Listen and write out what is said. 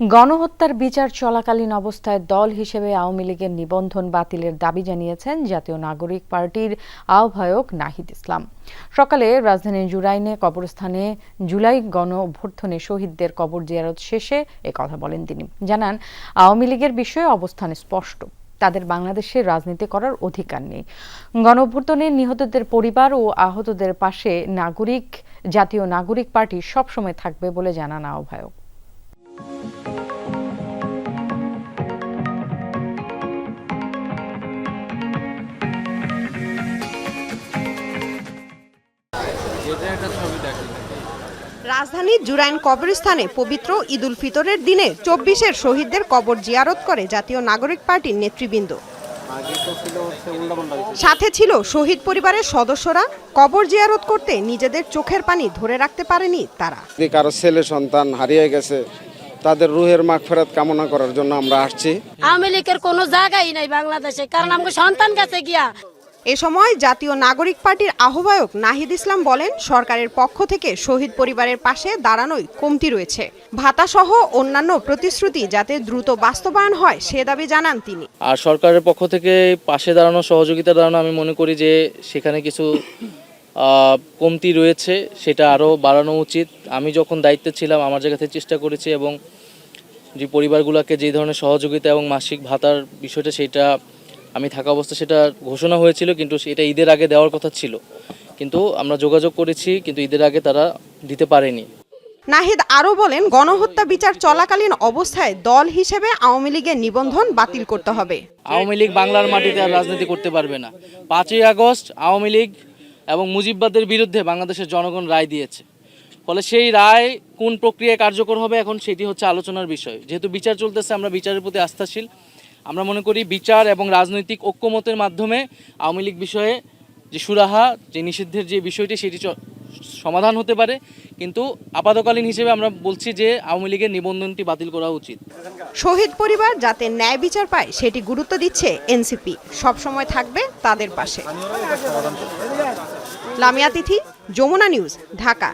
গণহত্যার বিচার চলাকালীন অবস্থায় দল হিসেবে আওয়ামী লীগের নিবন্ধন বাতিলের দাবি জানিয়েছেন জাতীয় নাগরিক পার্টির আহ্বায়ক নাহিদ ইসলাম। সকালে রাজধানীর জুরাইনে কবরস্থানে জুলাই গণ অভ্যর্থনে শহীদদের কবর জিয়ারত শেষে এ কথা বলেন তিনি। জানান, আওয়ামী লীগের বিষয়ে অবস্থান স্পষ্ট। তাদের বাংলাদেশে রাজনীতি করার অধিকার নেই। গণ অভ্যুত্থানে নিহতদের পরিবার ও আহতদের পাশে নাগরিক, জাতীয় নাগরিক পার্টি সবসময় থাকবে বলে জানান আহ্বায়ক। রাজধানীর জুরাইন কবরস্থানে পবিত্র ঈদুল ফিতরের দিনে চব্বিশের শহীদদের কবর জিয়ারত করে জাতীয় নাগরিক পার্টির নেতৃবৃন্দ। সাথে ছিল শহীদ পরিবারের সদস্যরা কবর জিয়ারত করতে নিজেদের চোখের পানি ধরে রাখতে পারেনি তারা। কারও ছেলে সন্তান হারিয়ে গেছে তাদের রুহের মাগফেরাত কামনা করার জন্য আমরা আসছি। আওয়ামী লীগের কোনো জায়গাই নাই বাংলাদেশে কারণ আমাকে সন্তান কাছে গিয়া। এ সময় জাতীয় নাগরিক পার্টির আহ্বায়ক নাহিদ ইসলাম বলেন, সরকারের পক্ষ থেকে শহীদ পরিবারের পাশে দাঁড়ানোই কমতি রয়েছে। ভাতাসহ অন্যান্য প্রতিশ্রুতি যাতে দ্রুত বাস্তবায়ন হয়, সে দাবি জানান তিনি। আর সরকারের পক্ষ থেকে পাশে দাঁড়ানো সহযোগিতা দাঁড়ানো আমি মনে করি যে, সেখানে কিছু কমতি রয়েছে, সেটা আরও বাড়ানো উচিত। আমি যখন দায়িত্বে ছিলাম, আমার জায়গা থেকে চেষ্টা করেছি এবং যে পরিবারগুলোকে যে ধরনের সহযোগিতা এবং মাসিক ভাতার বিষয়টা, সেটা আমি থাকা অবস্থা সেটা ঘোষণা হয়েছিল কিন্তু এটা ঈদের আগে দেওয়ার কথা ছিল। কিন্তু আমরা যোগাযোগ করেছি কিন্তু ঈদের আগে তারা দিতে পারেনি। নাহিদ আরও বলেন গণহত্যা বিচার চলাকালীন অবস্থায় দল হিসেবে আওয়ামী লীগের নিবন্ধন বাতিল করতে হবে। আওয়ামী লীগ বাংলার মাটিতে আর রাজনীতি করতে পারবে না। পাঁচই আগস্ট আওয়ামী লীগ এবং মুজিববাদের বিরুদ্ধে বাংলাদেশের জনগণ রায় দিয়েছে। ফলে সেই রায় কোন প্রক্রিয়ায় কার্যকর হবে এখন সেটি হচ্ছে আলোচনার বিষয়। যেহেতু বিচার চলতেছে আমরা বিচারের প্রতি আস্থাশীল। আমরা মনে করি বিচার এবং রাজনৈতিক ঐক্যমতের মাধ্যমে আওয়ামী লীগ বিষয়ে যে সুরাহা, যে নিষিদ্ধের যে বিষয়টি, সেটি সমাধান হতে পারে। কিন্তু আপাতকালীন হিসেবে আমরা বলছি যে আওয়ামী লীগের নিবন্ধনটি বাতিল করা উচিত। শহীদ পরিবার যাতে ন্যায় বিচার পায়, সেটি গুরুত্ব দিচ্ছে এনসিপি। সবসময় থাকবে তাদের পাশে। লামিয়া তিথি, যমুনা নিউজ, ঢাকা।